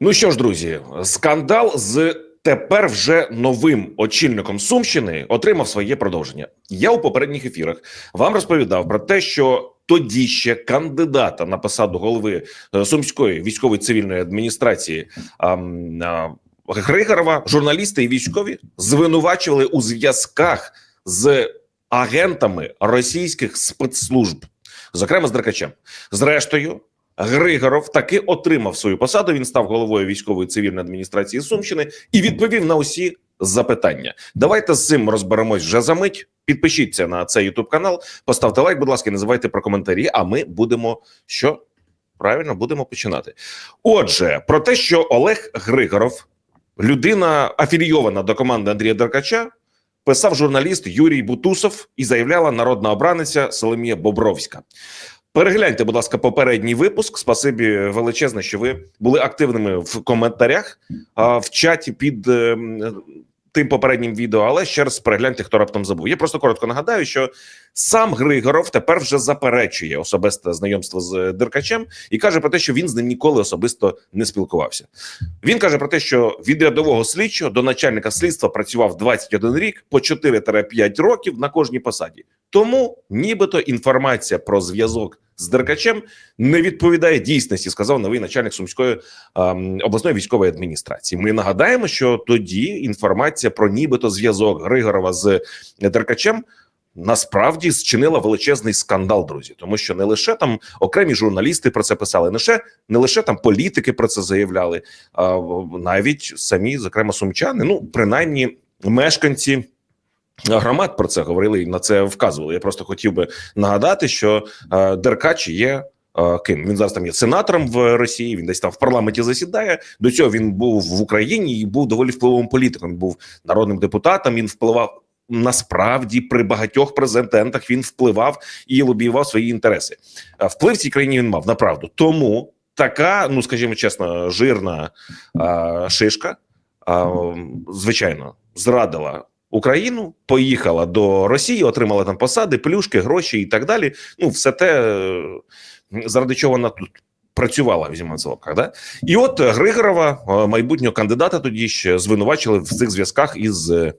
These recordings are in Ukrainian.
Ну що ж, друзі, скандал з тепер вже новим очільником Сумщини отримав своє продовження. Я у попередніх ефірах вам розповідав про те, що тоді ще кандидата на посаду голови е, Сумської військової цивільної адміністрації а, Григорова журналісти і військові звинувачували у зв'язках з агентами російських спецслужб, зокрема з Деркачем. Зрештою, Григоров таки отримав свою посаду. Він став головою військової цивільної адміністрації Сумщини і відповів на усі запитання. Давайте з цим розберемось вже за мить. Підпишіться на цей Ютуб канал, поставте лайк, будь ласка, не забувайте про коментарі. А ми будемо що правильно будемо починати. Отже, про те, що Олег Григоров, людина афілійована до команди Андрія Деркача, писав журналіст Юрій Бутусов і заявляла народна обраниця Соломія Бобровська. Перегляньте, будь ласка, попередній випуск. Спасибі величезне, що ви були активними в коментарях в чаті під е, тим попереднім відео. Але ще раз перегляньте, хто раптом забув. Я просто коротко нагадаю, що сам Григоров тепер вже заперечує особисте знайомство з Деркачем і каже про те, що він з ним ніколи особисто не спілкувався. Він каже про те, що від рядового слідчого до начальника слідства працював 21 рік по 4-5 років на кожній посаді. Тому, нібито, інформація про зв'язок з Деркачем не відповідає дійсності, сказав новий начальник сумської ем, обласної військової адміністрації. Ми нагадаємо, що тоді інформація про нібито зв'язок Григорова з Деркачем. Насправді зчинила величезний скандал, друзі, тому що не лише там окремі журналісти про це писали, не лише не лише там політики про це заявляли, а навіть самі, зокрема, сумчани, ну принаймні мешканці громад про це говорили і на це вказували. Я просто хотів би нагадати, що е, Деркач є. е, Ким він зараз там є сенатором в Росії? Він десь там в парламенті засідає. До цього він був в Україні і був доволі впливовим політиком. Він був народним депутатом. Він впливав насправді при багатьох президентах. Він впливав і лобіював свої інтереси. Е, Вплив в цій країні він мав направду. Тому така, ну скажімо чесно, жирна е, шишка, е, звичайно, зрадила Україну, поїхала до Росії, отримала там посади, плюшки, гроші і так далі. Ну, все те, е, заради чого вона тут працювала, в лапках, да? І от Григорова, е, майбутнього кандидата, тоді ще звинувачили в цих зв'язках із е,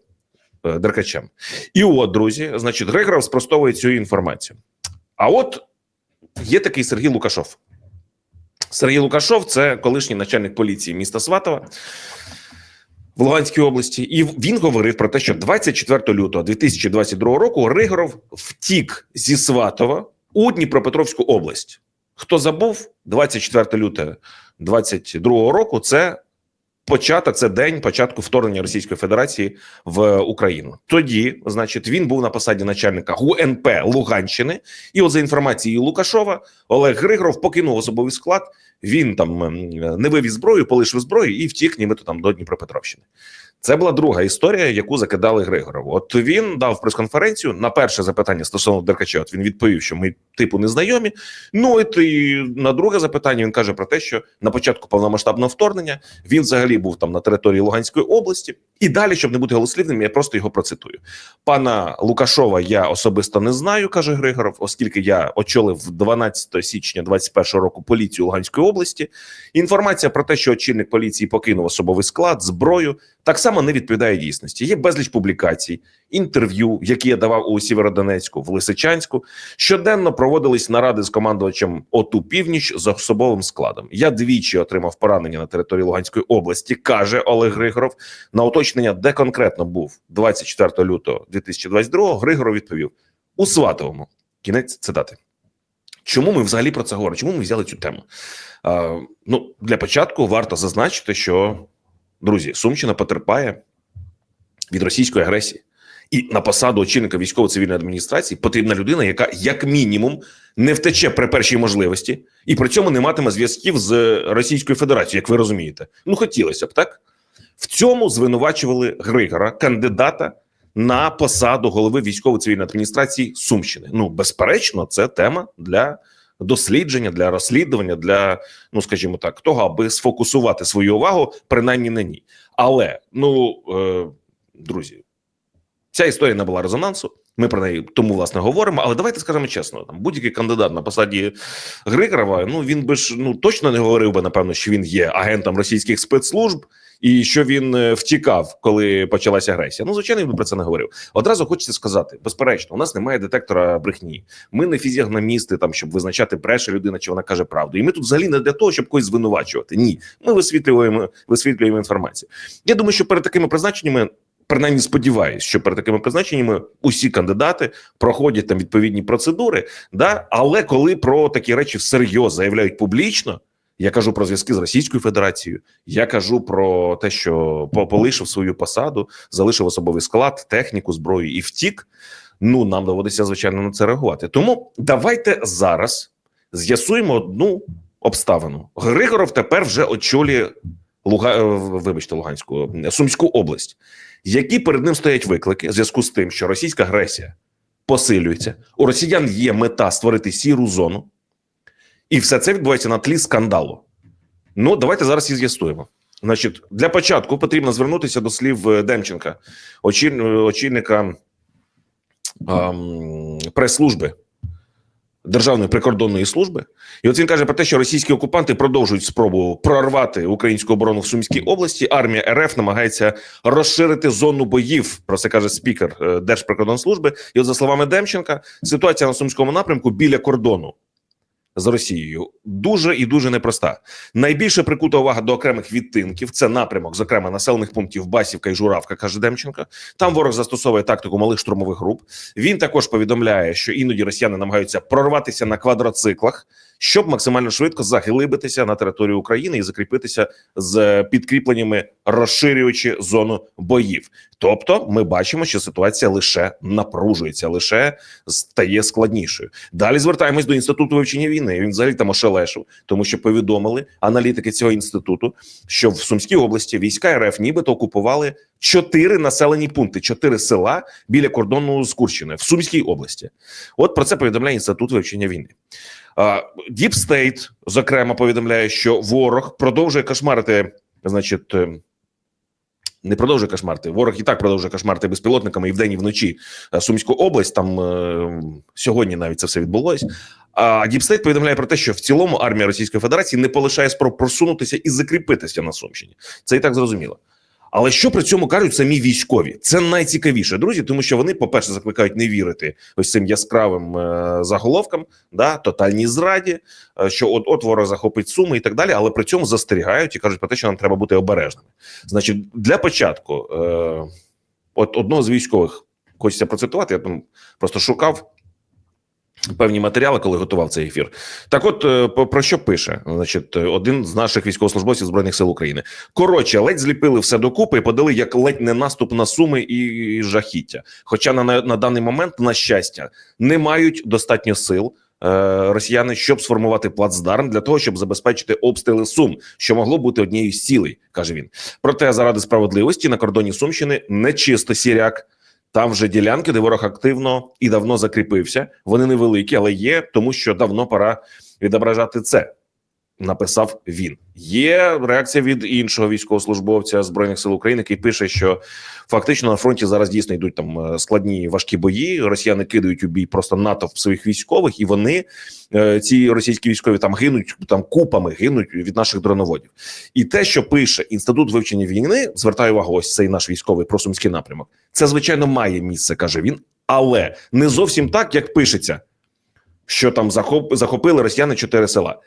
Деркачем. І от, друзі, значить, Григоров спростовує цю інформацію. А от є такий Сергій Лукашов. Сергій Лукашов це колишній начальник поліції міста Сватова в Луганській області, і він говорив про те, що 24 лютого 2022 року Ригоров втік зі Сватова у Дніпропетровську область. Хто забув 24 лютого 2022 року? Це початок, це день початку вторгнення Російської Федерації в Україну. Тоді, значить, він був на посаді начальника ГУНП Луганщини, і от за інформацією Лукашова, Олег Григоров покинув особовий склад. Він там ем, не вивіз зброю, полишив зброю і втік, нібито там до Дніпропетровщини. Це була друга історія, яку закидали Григорову. От він дав прес-конференцію на перше запитання стосовно Деркача. От він відповів, що ми типу не знайомі. Ну і ти, на друге запитання він каже про те, що на початку повномасштабного вторгнення він взагалі був там на території Луганської області. І далі, щоб не бути голослівним, я просто його процитую. Пана Лукашова я особисто не знаю, каже Григоров, оскільки я очолив 12 січня 21 року поліцію Луганської області. Інформація про те, що очільник поліції покинув особовий склад, зброю, так само не відповідає дійсності. Є безліч публікацій, інтерв'ю, які я давав у Сєвєродонецьку, в Лисичанську. Щоденно проводились наради з командувачем ОТУ Північ з особовим складом. Я двічі отримав поранення на території Луганської області, каже Олег Григоров. На уточнення, де конкретно був 24 лютого 2022 Григоров відповів у Сватовому. Кінець цитати. Чому ми взагалі про це говоримо? Чому ми взяли цю тему? А, ну, для початку варто зазначити, що друзі, Сумщина потерпає від російської агресії. І на посаду очільника військово-цивільної адміністрації потрібна людина, яка як мінімум не втече при першій можливості, і при цьому не матиме зв'язків з Російською Федерацією, як ви розумієте. Ну хотілося б так. В цьому звинувачували Григора, кандидата на посаду голови військово-цивільної адміністрації Сумщини. Ну, безперечно, це тема для дослідження, для розслідування, для ну скажімо так, того, аби сфокусувати свою увагу, принаймні на ній. Але ну е, друзі, ця історія набула резонансу. Ми про неї тому власне говоримо. Але давайте скажемо чесно: там будь-який кандидат на посаді Григорова, ну він би ж ну точно не говорив би, напевно, що він є агентом російських спецслужб і що він е, втікав, коли почалася агресія. Ну, звичайно, він би про це не говорив. Одразу хочеться сказати: безперечно, у нас немає детектора брехні. Ми не фізіогномісти, там щоб визначати бреше людина, чи вона каже правду. І ми тут взагалі не для того, щоб когось звинувачувати. Ні, ми висвітлюємо висвітлюємо інформацію. Я думаю, що перед такими призначеннями. Принаймні сподіваюсь, що перед такими призначеннями усі кандидати проходять там відповідні процедури. Да, але коли про такі речі всерйоз заявляють публічно, я кажу про зв'язки з Російською Федерацією. Я кажу про те, що полишив свою посаду, залишив особовий склад, техніку, зброю і втік. Ну нам доводиться звичайно на це реагувати. Тому давайте зараз з'ясуємо одну обставину. Григоров тепер вже очолює Луга... вибачте, Луганську Сумську область. Які перед ним стоять виклики в зв'язку з тим, що російська агресія посилюється, у росіян є мета створити сіру зону, і все це відбувається на тлі скандалу. Ну, давайте зараз і з'ясуємо. Значить, для початку потрібно звернутися до слів е, Демченка, очільника ем, прес-служби Державної прикордонної служби. І от він каже про те, що російські окупанти продовжують спробу прорвати українську оборону в Сумській області. Армія РФ намагається розширити зону боїв. Про це каже спікер е, Держприкордонслужби. І от за словами Демченка, ситуація на сумському напрямку біля кордону з Росією дуже і дуже непроста. Найбільше прикута увага до окремих відтинків. Це напрямок, зокрема населених пунктів Басівка і Журавка, каже Демченко. Там ворог застосовує тактику малих штурмових груп. Він також повідомляє, що іноді росіяни намагаються прорватися на квадроциклах, щоб максимально швидко заглибитися на територію України і закріпитися з підкріпленнями, розширюючи зону боїв. Тобто, ми бачимо, що ситуація лише напружується, лише стає складнішою. Далі звертаємось до інституту вивчення війни. Він взагалі там ошелешив, тому що повідомили аналітики цього інституту, що в Сумській області війська РФ нібито окупували чотири населені пункти, чотири села біля кордону з Курщиною в Сумській області. От про це повідомляє інститут вивчення війни. Діп Стейт, зокрема, повідомляє, що ворог продовжує кошмарити, значить. е, Не продовжує кошмарити. Ворог і так продовжує кошмарити безпілотниками і вдень, і вночі е, Сумську область. Там е, сьогодні навіть це все відбулось. А Діпстейт повідомляє про те, що в цілому армія Російської Федерації не полишає спроб просунутися і закріпитися на Сумщині. Це і так зрозуміло. Але що при цьому кажуть самі військові? Це найцікавіше, друзі, тому що вони, по-перше, закликають не вірити ось цим яскравим е, заголовкам, да, тотальній зраді, е, що от от ворог захопить суми і так далі, але при цьому застерігають і кажуть про те, що нам треба бути обережними. Значить, для початку, е, от одного з військових хочеться процитувати, я там просто шукав певні матеріали, коли готував цей ефір. Так, от е, про що пише? Значить, е, один з наших військовослужбовців збройних сил України. Коротше, ледь зліпили все докупи і подали як ледь не наступ на суми і жахіття. Хоча на, на, даний момент, на щастя, не мають достатньо сил. е, Росіяни, щоб сформувати плацдарм для того, щоб забезпечити обстріли Сум, що могло бути однією з цілей, каже він. Проте, заради справедливості на кордоні Сумщини не чисто сіряк. Там вже ділянки, де ворог активно і давно закріпився. Вони невеликі, але є, тому що давно пора відображати це. Написав він. Є реакція від іншого військовослужбовця збройних сил України, який пише, що фактично на фронті зараз дійсно йдуть там е, складні важкі бої. Росіяни кидають у бій просто натовп своїх військових, і вони е, ці російські військові там гинуть там купами, гинуть від наших дроноводів. І те, що пише інститут вивчення війни, звертаю увагу, ось цей наш військовий про сумський напрямок. Це звичайно має місце, каже він, але не зовсім так, як пишеться, що там захоп, захопили росіяни чотири села.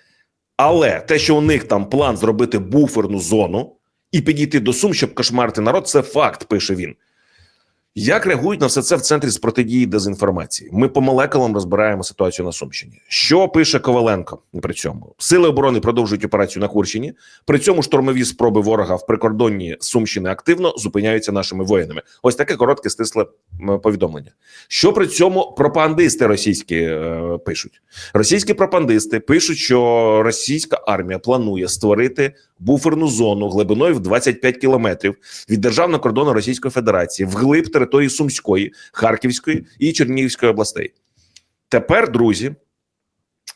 Але те, що у них там план зробити буферну зону і підійти до Сум, щоб кошмарити народ, це факт, пише він. Як реагують на все це в центрі з протидії дезінформації? Ми по молекулам розбираємо ситуацію на Сумщині. Що пише Коваленко при цьому? Сили оборони продовжують операцію на Курщині. При цьому штурмові спроби ворога в прикордонні Сумщини активно зупиняються нашими воїнами. Ось таке коротке стисле повідомлення. Що при цьому пропагандисти російські е, пишуть? Російські пропагандисти пишуть, що російська армія планує створити буферну зону глибиною в 25 кілометрів від державного кордону Російської Федерації вглиб території Сумської, Харківської і Чернігівської областей. Тепер, друзі,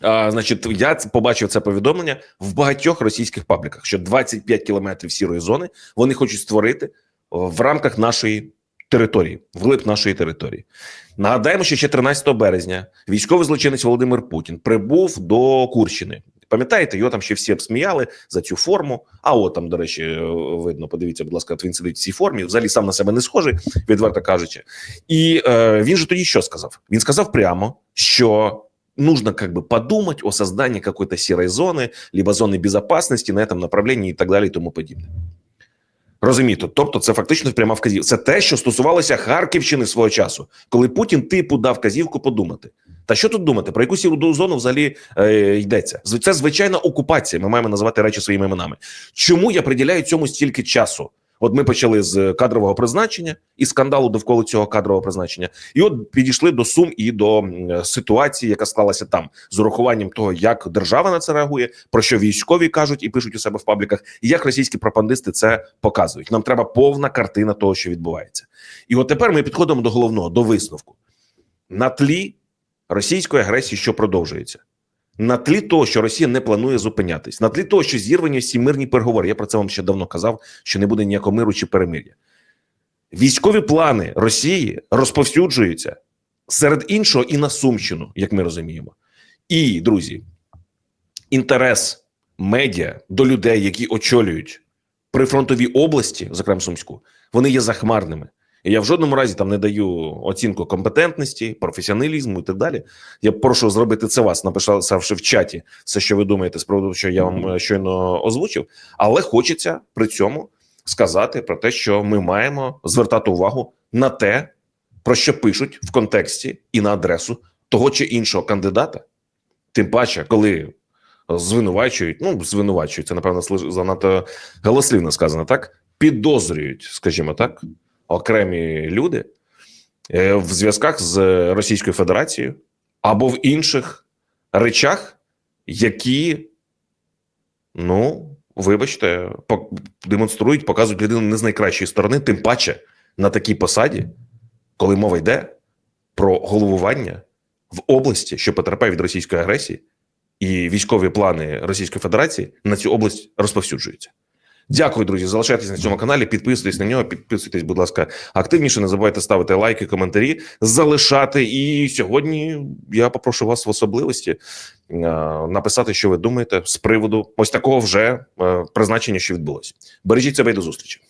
а, значить, я побачив це повідомлення в багатьох російських пабліках, що 25 кілометрів сірої зони вони хочуть створити в рамках нашої території, вглиб нашої території. Нагадаємо, що ще 13 березня військовий злочинець Володимир Путін прибув до Курщини. Пам'ятаєте, його там ще всі обсміяли за цю форму. А от там, до речі, е, видно, подивіться, будь ласка, от він сидить в цій формі. Взагалі сам на себе не схожий, відверто кажучи. І е, він же тоді що сказав? Він сказав прямо, що нужно как бы подумать о создании какой-то серой зоны, либо зоны безопасности на этом направлении і так далі, і тому подібне. Розумієте, тобто це фактично пряма вказівка. Це те, що стосувалося Харківщини свого часу, коли Путін типу дав вказівку подумати. Та що тут думати? Про яку сіру зону взагалі е, йдеться? Це звичайна окупація. Ми маємо називати речі своїми іменами. Чому я приділяю цьому стільки часу? От ми почали з кадрового призначення і скандалу довкола цього кадрового призначення, і от підійшли до сум і до ситуації, яка склалася там, з урахуванням того, як держава на це реагує, про що військові кажуть і пишуть у себе в пабліках, і як російські пропагандисти це показують. Нам треба повна картина того, що відбувається. І от тепер ми підходимо до головного до висновку на тлі російської агресії, що продовжується. На тлі того, що Росія не планує зупинятись, на тлі того, що зірвані всі мирні переговори. Я про це вам ще давно казав, що не буде ніякого миру чи перемир'я. Військові плани Росії розповсюджуються серед іншого і на Сумщину, як ми розуміємо. І, друзі, інтерес медіа до людей, які очолюють прифронтові області, зокрема Сумську, вони є захмарними. І я в жодному разі там не даю оцінку компетентності, професіоналізму і так далі. Я прошу зробити це вас, написавши в чаті все, що ви думаєте з приводу, що я вам е, щойно озвучив. Але хочеться при цьому сказати про те, що ми маємо звертати увагу на те, про що пишуть в контексті і на адресу того чи іншого кандидата. Тим паче, коли звинувачують, ну звинувачують, це напевно занадто голослівно сказано, так підозрюють, скажімо так, окремі люди е, в зв'язках з Російською Федерацією або в інших речах, які, ну, вибачте, демонструють, показують людину не з найкращої сторони, тим паче на такій посаді, коли мова йде про головування в області, що потерпає від російської агресії, і військові плани Російської Федерації на цю область розповсюджуються. Дякую, друзі. Залишайтесь на цьому каналі, підписуйтесь на нього, підписуйтесь, будь ласка, активніше. Не забувайте ставити лайки, коментарі, залишати. І сьогодні я попрошу вас в особливості е, написати, що ви думаєте з приводу ось такого вже е, призначення, що відбулось. Бережіть себе і до зустрічі.